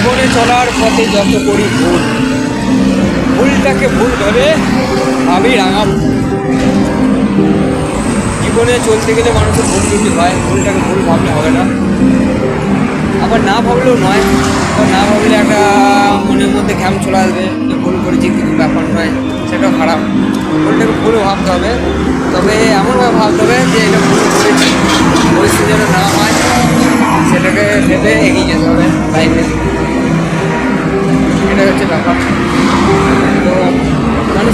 জীবনে চলার পথে যত করি ভুল, ভুলটাকে ভুল ভেবে আমি রাঙা জীবনে চলতে গেলে মানুষের ভুল যদি হয়, ভুলটাকে ভুল ভাবলে হবে না। আবার না ভাবলেও নয়, আবার না ভাবলে একটা মনের মধ্যে ঘ্যাম চলে আসবে যে ভুল করেছি কিছু ব্যাপার নয় সেটাও খারাপ ভুলটাকে ভুল ভাবতে হবে, তবে এমনভাবে ভাবতে হবে যে এটা ভুল করেছি পরিস্থিতি যেন না হয়, সেটাকে ভেবে এগিয়ে যেতে হবে লাইফে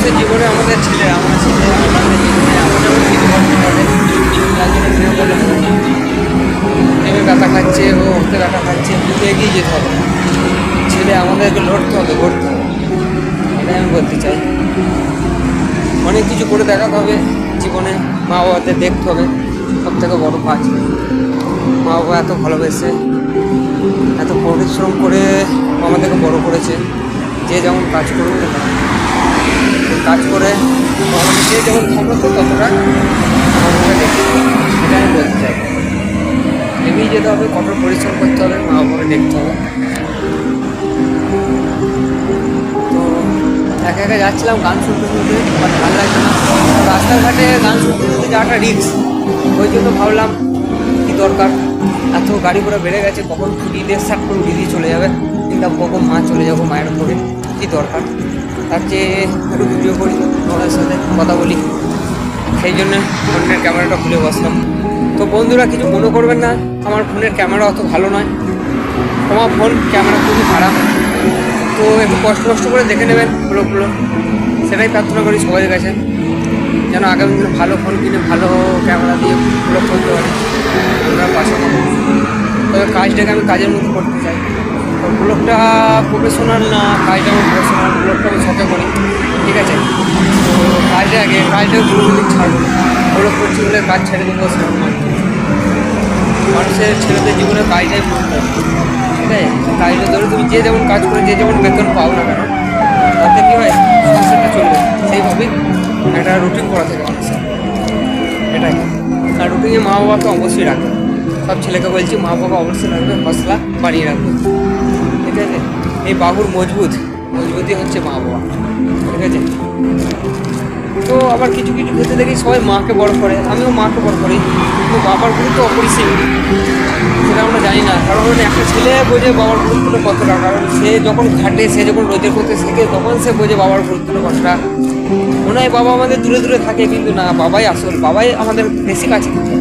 মানুষের জীবনে আমাদের ছেলে আমাদের ছেলে আমাদের জীবনে আমাদের কিছু ব্যথা খাচ্ছে ও ওতে ব্যথা খাচ্ছে কিন্তু এগিয়ে যেতে হবে ছেলে আমাদেরকে লড়তে হবে গড়তে হবে এটাই আমি বলতে চাই অনেক কিছু করে দেখাতে হবে জীবনে মা বাবাদের দেখতে হবে সব থেকে বড় কাজ মা বাবা এত ভালোবেসে এত পরিশ্রম করে আমাদেরকে বড় করেছে যে যেমন কাজ করুক না কাজ করে। যে যেমন ক্ষমতা ততটা। এটা আমি বলতে চাই। এগিয়ে যেতে হবে, কঠোর পরিশ্রম করতে হবে, মা বাবাকে দেখতে হবে। তো একা একা যাচ্ছিলাম, গান শুনতে শুনতে বাট ভালো লাগছে না। রাস্তাঘাটে গান শুনতে শুনতে যাওয়াটা রিক্স ওই জন্য ভাবলাম, কি দরকার? এত গাড়ি ঘোড়া বেড়ে গেছে, কখন ছুটি দিয়ে স্টার্ট করে দিয়ে চলে যাবে। চিন্তা কখন মা চলে যাব মায়ের উপরে, কী দরকার? তার চেয়ে একটু ভিডিও করি, তোমাদের সাথে কথা বলি। সেই জন্য ফোনের ক্যামেরাটা খুলে বসলাম। তো বন্ধুরা, কিছু মনে করবেন না, আমার ফোনের ক্যামেরা অত ভালো নয়। তোমার ফোন, ক্যামেরা খুবই খারাপ। তো একটু কষ্ট কষ্ট করে দেখে নেবেন ব্লগগুলো সেটাই প্রার্থনা করি সবাই কাছে, যেন আগামী দিনে ভালো ফোন কিনে ভালো ক্যামেরা দিয়ে ব্লগ করতে পারি। আমরা পাশে তবে কাজটাকে আমি কাজের মতো করতে চাই। ব্লগটা প্রফেশনাল না কাজটা আমার প্রফেশনাল ব্লগটা আমি শখে করি। ঠিক আছে? তো কাজটা আগে, কাজটা পুরোপুরি ছাড়বো। ব্লগ করছি বলে কাজ ছেড়ে দেবো সেরকম মানুষের, ছেলেদের জীবনে কাজটাই করতে ঠিক আছে? কাজটা ধরে তুমি যে যেমন কাজ করে, যে যেমন বেতন পাও না কেন, তাতে কী হয়? সংসারটা চলবে। সেইভাবেই একটা রুটিন করা থাকে মানুষের। এটাই। আর রুটিনে মা বাবাকে অবশ্যই রাখবে। সব ছেলেকে বলছি মা বাবা অবশ্যই রাখবে হসলা বানিয়ে রাখবে। এই বাবুর মজবুত, মজবুতই হচ্ছে মা বাবা, ঠিক আছে? তো আবার কিছু কিছু ক্ষেত্রে দেখি সবাই মাকে বড় করে, আমিও মাকে বড় করি, কিন্তু বাবার গুরুত্ব অপরিসীম। সেটা আমরা জানি না, কারণ একটা ছেলে বোঝে বাবার গুরুত্বটা কতটা, কারণ সে যখন খাটে সে যখন রোজের করতে শেখে তখন সে বোঝে বাবার গুরুত্বটা কতটা। মনে হয় বাবা আমাদের দূরে দূরে থাকে, কিন্তু না, বাবাই আসল, বাবাই আমাদের বেশি কাছে থাকে।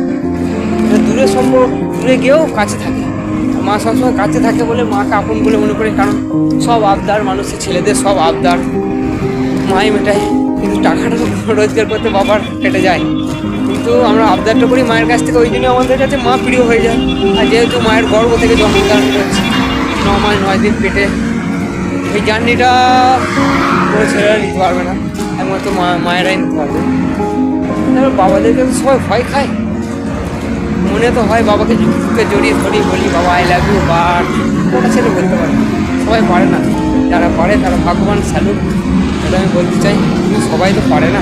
দূরে সম্পর্ক দূরে গিয়েও কাছে থাকে। মা সবসময় কাছে থাকে বলে মাকে আপন বলে মনে করি, কারণ সব আবদার মানুষের ছেলেদের, সব আবদার। মাই মেটায় কিন্তু টাকাটা রোজগার করতে বাবার কেটে যায়। কিন্তু আমরা আবদারটা করি মায়ের কাছ থেকে, ওই জন্য আমাদের কাছে মা প্রিয় হয়ে যায়। আর যেহেতু মায়ের গর্ব থেকে জন্ম ধারণ করছি, ন মাস, নয় দিন পেটে, এই জার্নিটা কোনো ছেলেরা নিতে পারবে না। একমাত্র মা, মায়েরাই নিতে পারবে। বাবাদেরকে সবাই ভয় খায়। মনে তো হয় বাবাকে বুকে জড়িয়ে ধরি, বলি, বাবা আই লাভ ইউ বাট কোনো ছেলে বলতে পারে সবাই পারে না। যারা পারে তারা ভগবান স্যালুট এটা আমি বলতে চাই, কিন্তু সবাই তো পারে না।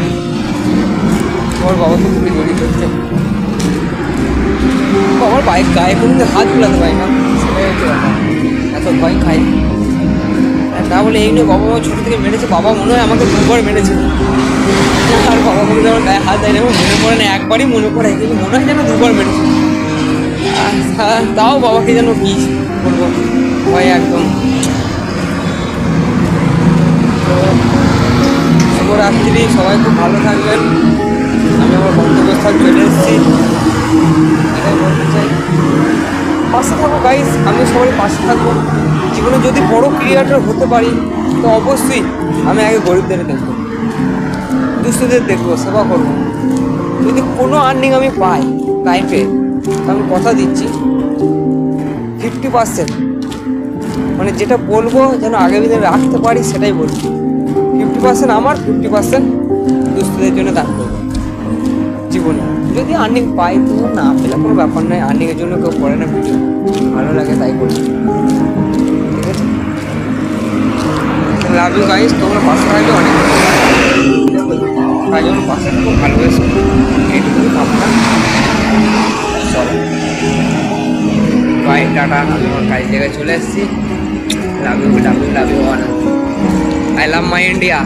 তোমার বাবা তো খুবই জড়িয়ে ধরছে। আমার বাইক গায়ে কোনো হাত বুলাতে পারি না। সেটাই হচ্ছে এত ভয় খাই। তা বলে এই নিয়ে বাবা ছোটো থেকে মেরেছে, বাবা মনে হয় আমাকে দুবার মেরেছে। আর বাবা হয় আমার গায়ে হাত দেয় না আমার মনে পড়ে না, একবারই মনে পড়ে, কিন্তু মনে হয় যেন দুবার মেরেছে। তাও বাবাকে যেন কি বলব ভয় একদম তো শুভরাত্রি সবাই খুব ভালো থাকবেন। আমি আমার গন্তব্যস্থল চলে এসেছি চাই পাশে থাকো গাইস আমি সবাই পাশে থাকব জীবনে যদি বড় ক্রিয়েটার হতে পারি তো অবশ্যই আমি আগে গরিবদের দেখব দুস্থদের দেখব, সেবা করব। যদি কোনো আর্নিং আমি পাই লাইফে আমি কথা দিচ্ছি। ফিফটি পার্সেন্ট মানে যেটা বলব যেন আগামী দিনে রাখতে পারি, সেটাই বলব। ফিফটি পার্সেন্ট আমার ফিফটি পার্সেন্ট দুস্থদের জন্য দান করব। জীবনে। যদি আর্নিং পাই, তো না পেলে কোনো ব্যাপার নয়। আর্নিংয়ের জন্য কেউ করে না ভিডিও। ভালো লাগে তাই করি ঠিক আছে? লাভ ইউ গাইস তোমরা পাশে থাকলে অনেক। কাজ আমার পাশে খুব ভালোবেসে। এইটুকুই ভাবনা। চলো বাই টাটা আমি আমার কাজ জায়গায় চলে এসেছি। Love you love you love you all I love my India